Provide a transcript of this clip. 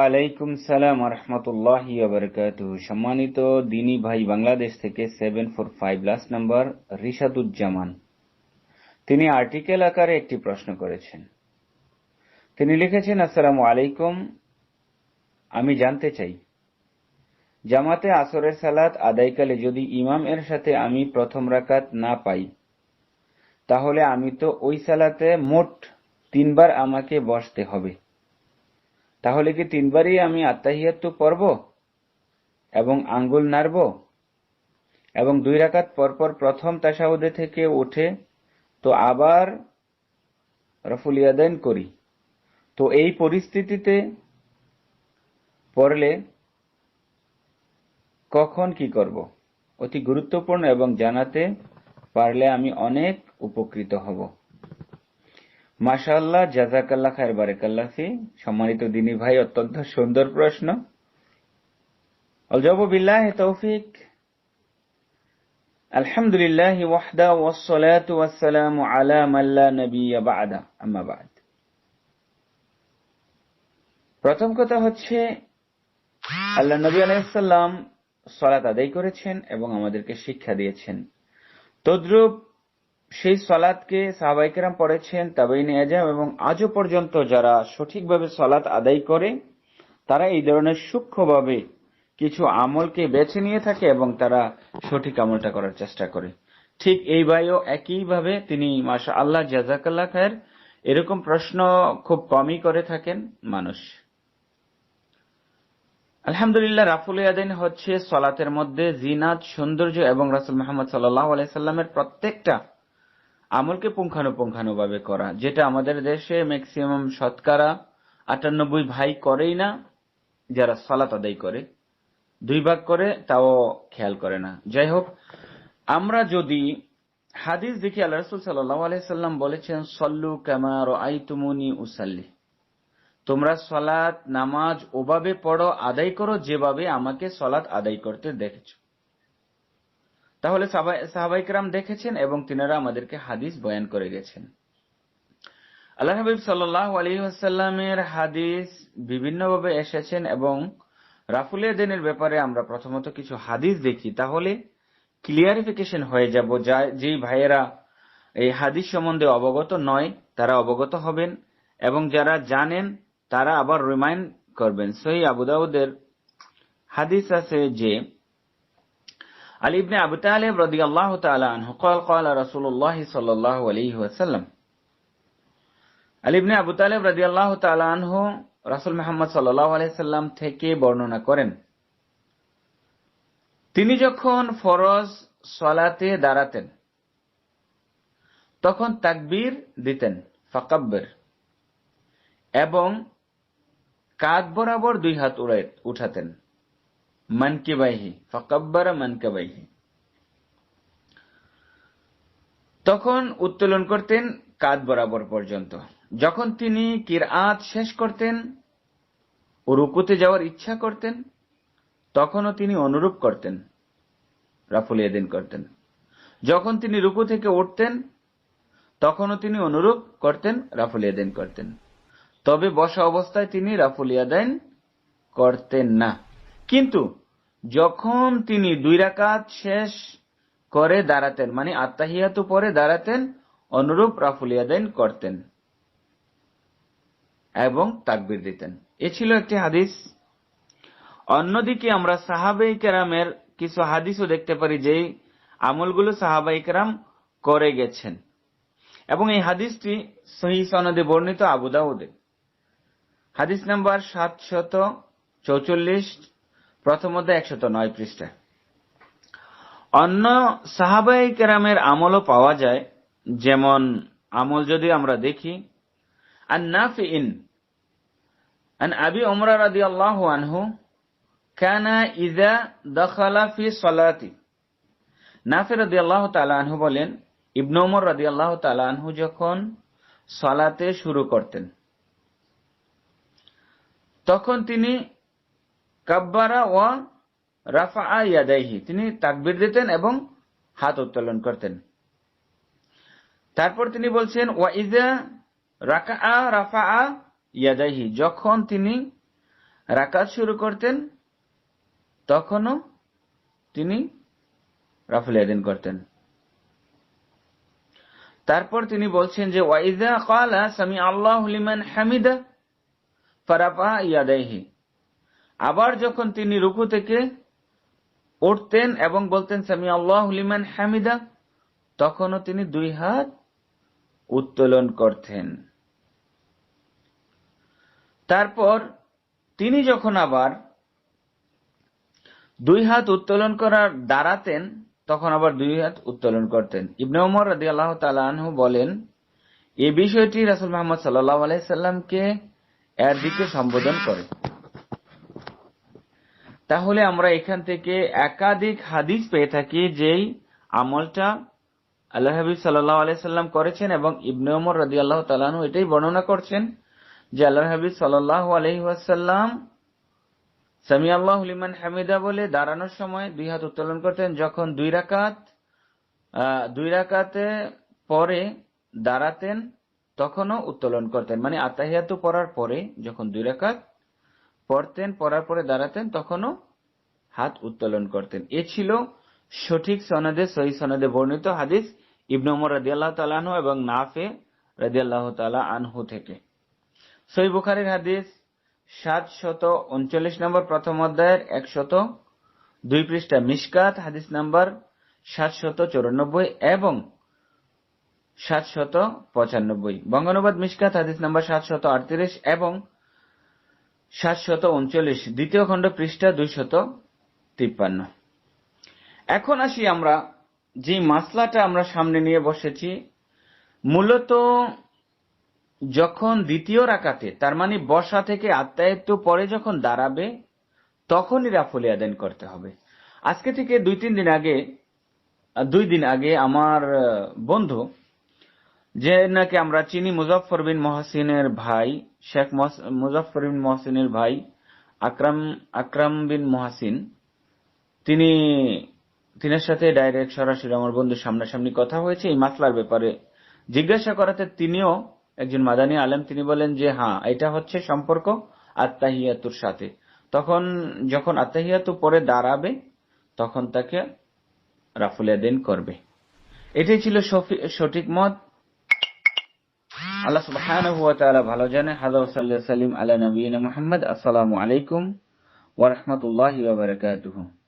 ওয়ালাইকুম সালাম রহমতুল্লাহ সম্মানিত দিনী ভাই বাংলাদেশ থেকে seven four five last number Rishaduzzaman. তিনি আর্টিকেল আকারে একটি প্রশ্ন করেছেন। তিনি লিখেছেন, আসসালামু আলাইকুম। আমি জানতে চাই, জামাতে আসরের সালাত আদায়কালে যদি ইমাম এর সাথে আমি প্রথম রাকাত না পাই, তাহলে আমি তো ওই সালাতে মোট তিনবার আমাকে বসতে হবে। তাহলে কি তিনবারই আমি আত্মাহিয়াত্তু পড়ব? এবং আঙ্গুল নাড়ব? এবং দুই রাকাত পরপর প্রথম তাসাউদে থেকে উঠে তো আবার রফুল ইয়াদাইন করি। তো এই পরিস্থিতিতে পড়লে কখন কি করব? অতি গুরুত্বপূর্ণ এবং জানাতে পারলে আমি অনেক উপকৃত হব। মাশাআল্লাহ জাজাকাল্লাহ খায়ের বারেকাল্লাহ ফি সম্মানিত দিনী ভাই, অত্যন্ত সুন্দর প্রশ্ন। বিল্লাহ তৌফিক। আলহামদুলিল্লাহ ওয়াহদা ওয়াসসালাতু ওয়াসসালামু আলা লা নাবিয়্যা বা'দা। আম্মা বা'দ। প্রথম কথা হচ্ছে, আল্লাহ নবী আলাইহিস সালাম সালাত আদায় করেছেন এবং আমাদেরকে শিক্ষা দিয়েছেন। তদ্রূপ সেই সলাদকে সাহাবাইকেরাম পড়েছেন তাবাইন এজাম এবং আজও পর্যন্ত যারা সঠিকভাবে সলাৎ আদায় করে, তারা এই ধরনের সূক্ষ্মভাবে কিছু আমলকে বেছে নিয়ে থাকে এবং তারা সঠিক আমলটা করার চেষ্টা করে। ঠিক এই ভাইও একইভাবে তিনি মাসা আল্লাহ জাজাকাল্লাহ খায়ের এরকম প্রশ্ন খুব কমই করে থাকেন মানুষ। আলহামদুলিল্লাহ, রাফুল ইয়াদিন হচ্ছে সলাতের মধ্যে জিনাত, সৌন্দর্য এবং রাসুল মোহাম্মদ সাল্লাহ আলাইসাল্লামের প্রত্যেকটা আমলকে পুঙ্খানুপুঙ্খানুভাবে করা, যেটা আমাদের দেশে ম্যাক্সিমাম শতকরা আটানব্বই ভাই করেই না, যারা সালাত আদায় করে, দুই ভাগ করে, তাও খেয়াল করে না। যাই হোক আমরা যদি হাদিস দেখি, আল্লাহ রসুল সাল্লাহ বলেছেন, সল্লু ক্যামার আইতুমুনি উসাল্লি। তোমরা সলাৎ নামাজ ওভাবে পড়ো, আদায় করো, যেভাবে আমাকে সলাৎ আদায় করতে দেখেছ। তাহলে সাহাবাইকরাম দেখেছেন এবং তিনারা আমাদেরকে হাদিস বয়ান করে গেছেন। আল্লাহ হাবিব সাল্লাহ হাদিস বিভিন্নভাবে এসেছেন এবং রাফুলিয়া দিনের ব্যাপারে আমরা প্রথমত কিছু হাদিস দেখি, তাহলে ক্লিয়ারিফিকেশন হয়ে যাব যা যেই ভাইয়েরা এই হাদিস সম্বন্ধে অবগত নয়, তারা অবগত হবেন এবং যারা জানেন, তারা আবার রিমাইন্ড করবেন। সহি আবুদাউদের হাদিস আছে যে আবু তালেব রদি আল্লাহ কল কল রসুল্লাহ সাল্লাহ ওয়াসাল্লাম। আবু তালেব রদি আল্লাহ রাসুল সাল্লাহ থেকে বর্ণনা করেন, তিনি যখন ফরজ সলাতে দাঁড়াতেন, তখন তাকবীর দিতেন, ফাকাব্বের, এবং কাত বরাবর দুই হাত উঠাতেন। মানকিবাইহি ফকাব্বারা মানকাবাইহি তখন উত্তোলন করতেন কাঁধ বরাবর পর্যন্ত। যখন তিনি কিরআত শেষ করতেন, ও রুকুতে যাওয়ার ইচ্ছা করতেন, তখনও তিনি অনুরূপ করতেন, রাফুল ইয়াদিন করতেন। যখন তিনি রুকু থেকে উঠতেন, তখনও তিনি অনুরূপ করতেন, রাফুল ইয়াদিন করতেন। তবে বসা অবস্থায় তিনি রাফুল ইয়াদাইন করতেন না। কিন্তু যখন তিনি দুই রাকাত শেষ করে দাঁড়াতেন মানে আত্মাহিয়াতু পরে দাঁড়াতেন, অনুরূপ রাফুল ইয়াদাইন করতেন এবং তাকবির দিতেন। এ ছিল একটি হাদিস। অন্যদিকে আমরা সাহাবাই কেরামের কিছু হাদিসও দেখতে পারি যে আমলগুলো সাহাবাই কেরাম করে গেছেন। এবং এই হাদিসটি সহি সনদে বর্ণিত আবুদাউদে হাদিস নাম্বার সাতশত চৌচল্লিশ প্রথম একশো একশত নয় পৃষ্ঠা। অন্য সাহাবাই কেরামের আমলও পাওয়া যায়, যেমন আমল যদি আমরা দেখি ইন আবি আল্লাহ আনহু ফি আল্লাহ আনহু বলেন ইবনোমর ওমর আল্লাহ আনহু যখন সলাতে শুরু করতেন, তখন তিনি কাব্বারা ও রাফা ইয়াদাইহি। তিনি তাকবির দিতেন এবং হাত উত্তোলন করতেন। তারপর তিনি বলছেন ওয়াইজা রাকা রাফা ইয়াদাইহি। যখন তিনি রাকাত শুরু করতেন, তখনও তিনি রাফুল ইয়াদিন করতেন। তারপর তিনি বলছেন যে ওয়াইদা কালা সামি আল্লাহ লিমান হামিদা ফারাফা ইয়াদাইহি। আবার যখন তিনি রুকু থেকে উঠতেন এবং বলতেন, সামি আল্লাহ লিমান হামিদা, তখনও তিনি দুই হাত উত্তোলন করতেন। তারপর তিনি যখন আবার দুই হাত উত্তোলন করার দাঁড়াতেন, তখন আবার দুই হাত উত্তোলন করতেন। ইবনে ওমর রাদি আল্লাহ তালু বলেন, এই বিষয়টি রাসুল মোহাম্মদ সাল্লাহ আলাইসাল্লামকে এর দিকে সম্বোধন করে। তাহলে আমরা এখান থেকে একাধিক হাদিস পেয়ে থাকি যেই আমলটা আল্লাহ হাবিব সাল্লাহ আলাইসাল্লাম করেছেন এবং ইবনে ওমর রাদি আল্লাহ তালানু এটাই বর্ণনা করছেন যে আল্লাহ হাবিব সাল্লাহ আলহিহাসাল্লাম সামি আল্লাহ লিমান হামিদা বলে দাঁড়ানোর সময় দুই হাত উত্তোলন করতেন যখন দুই রাকাত দুই রাকাতে পরে দাঁড়াতেন তখনও উত্তোলন করতেন। মানে আতাহিয়াতু পড়ার পরে যখন দুই রাকাত পড়তেন, পড়ার পরে দাঁড়াতেন, তখনও হাত উত্তোলন করতেন। এ ছিল সঠিক সনদে, সহি সনদে বর্ণিত হাদিস ইবনে উমর রাদিয়াল্লাহু তাআলা আনহু এবং নাফে রাদিয়াল্লাহু তাআলা আনহু থেকে। সহি বুখারীর হাদিস সাত শত উনচল্লিশ নম্বর প্রথম অধ্যায়ের একশত দুই পৃষ্ঠা মিসকাত হাদিস নাম্বার সাত শত চৌরানব্বই এবং সাত শত পঁচানব্বই। বঙ্গানুবাদ মিসকাত হাদিস নাম্বার সাত শত আটত্রিশ এবং সাত শত উনচল্লিশ। দ্বিতীয় খণ্ড পৃষ্ঠা দুই শত তিপ্পান্ন। এখন আসি আমরা, যে মাসলাটা আমরা সামনে নিয়ে বসেছি, মূলত যখন দ্বিতীয় রাকাতে, তার মানে বসা থেকে আত্মায়ত্ত পরে যখন দাঁড়াবে, তখনই রাফুল আদান করতে হবে। আজকে থেকে দুই তিন দিন আগে, দুই দিন আগে আমার বন্ধু যে নাকি আমরা চিনি মুজফর বিন মহসিনের ভাই, শেখ মুজফর বিন মহসিনের ভাই, আকরাম আকরাম বিন মহাসিন। তিনি, তিনের সাথে ডাইরেক্ট সরাসরি আমার বন্ধুর সামনাসামনি কথা হয়েছে। এই মাসলার ব্যাপারে জিজ্ঞাসা করাতে তিনিও একজন মাদানী আলেম। তিনি বলেন যে হ্যাঁ এটা হচ্ছে সম্পর্ক আত্মাহিয়াতুর সাথে। তখন যখন আত্মাহিয়াতু পরে দাঁড়াবে, তখন তাকে রাফুলিয়াদিন করবে। এটাই ছিল সঠিক মত। আল্লাহ সুবহানাহু ওয়া তাআলা ভালো জানে হাদা সাল্লাল্লাহু সাল্লিম আলা নবিয়িনা মুহাম্মদ। আসসালামু আলাইকুম ওয়া রাহমাতুল্লাহি ওয়া বারাকাতুহু।